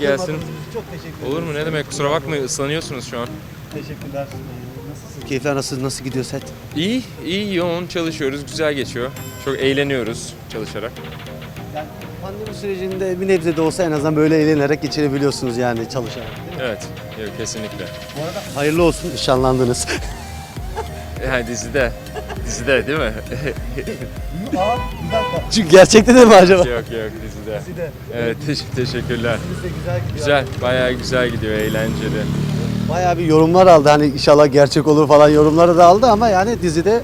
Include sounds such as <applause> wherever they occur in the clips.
gelsin. kırmadınız bizi. Çok teşekkür ederim. Olur mu ne demek kusura bakmayın ıslanıyorsunuz şu an. Teşekkürler. Ee, Nasılsınız? Keyifler nasıl, nasıl gidiyor set? İyi, iyi yoğun çalışıyoruz, güzel geçiyor. Çok eğleniyoruz çalışarak. Yani pandemi sürecinde bir nebze de olsa en azından böyle eğlenerek geçirebiliyorsunuz yani çalışarak. Evet, yok, kesinlikle. Bu arada hayırlı olsun nişanlandınız. <laughs> Yani dizide, dizide değil mi? Aa bir dakika. Çünkü gerçekte de mi acaba? yok yok dizide. Sizde. Evet teş- teşekkürler. Bizde güzel gidiyor. Güzel, bayağı güzel gidiyor, eğlenceli. Bayağı bir yorumlar aldı hani inşallah gerçek olur falan yorumları da aldı ama yani dizide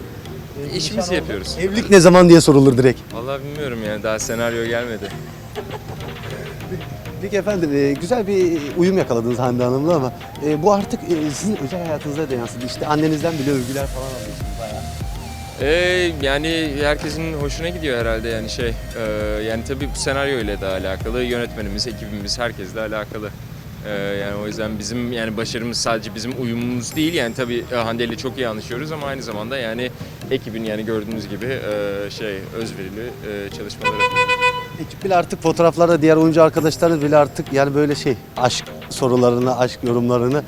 e, İşimizi yapıyoruz. Evlilik ne zaman diye sorulur direkt. Vallahi bilmiyorum yani daha senaryo gelmedi. Peki efendim e, güzel bir uyum yakaladınız Hande Hanım'la ama e, bu artık e, sizin özel hayatınıza da yansıdı. İşte annenizden bile övgüler falan alıyorsunuz. Ee, yani herkesin hoşuna gidiyor herhalde yani şey e, yani tabii bu senaryo ile de alakalı yönetmenimiz ekibimiz herkesle alakalı Ee, yani o yüzden bizim yani başarımız sadece bizim uyumumuz değil yani tabii e, Hande ile çok iyi anlaşıyoruz ama aynı zamanda yani ekibin yani gördüğünüz gibi e, şey özverili e, çalışmaları. Ekip bile artık fotoğraflarda diğer oyuncu arkadaşlarınız bile artık yani böyle şey aşk sorularını, aşk yorumlarını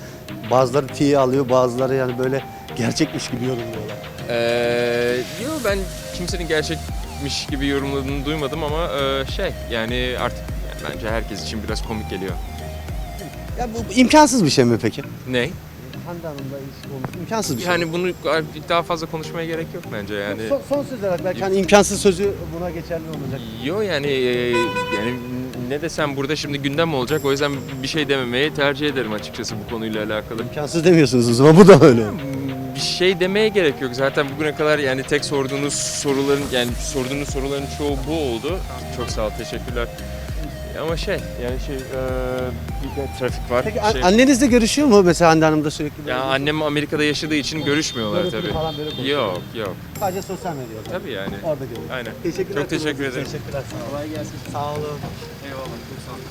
bazıları tiye alıyor, bazıları yani böyle gerçekmiş gibi yorumluyorlar. Ee, yo ben kimsenin gerçekmiş gibi yorumladığını duymadım ama e, şey yani artık yani bence herkes için biraz komik geliyor. Ya bu imkansız bir şey mi peki? Ne? Hande Hanım'la ilişki olmuş. İmkansız bir şey. Yani bunu daha fazla konuşmaya gerek yok bence yani. son, son söz olarak belki hani imkansız sözü buna geçerli olacak. Yo yani e, yani ne desem burada şimdi gündem olacak o yüzden bir şey dememeyi tercih ederim açıkçası bu konuyla alakalı. İmkansız demiyorsunuz o zaman bu da öyle bir şey demeye gerek yok. Zaten bugüne kadar yani tek sorduğunuz soruların yani sorduğunuz soruların çoğu bu oldu. Çok sağ ol, teşekkürler. Ama şey yani şey e, bir trafik var. Peki şey, annenizle görüşüyor mu mesela Hande Hanım da sürekli? Ya annem Amerika'da yaşadığı için görüşmüyorlar tabii. falan böyle. Yok yok. Sadece sosyal medyada. Tabii yani. Orada görüyoruz. Aynen. Teşekkürler. Çok teşekkür ederim. Teşekkürler. Sağ olun. Gelsin. Sağ olun. Eyvallah. Çok sağ olun.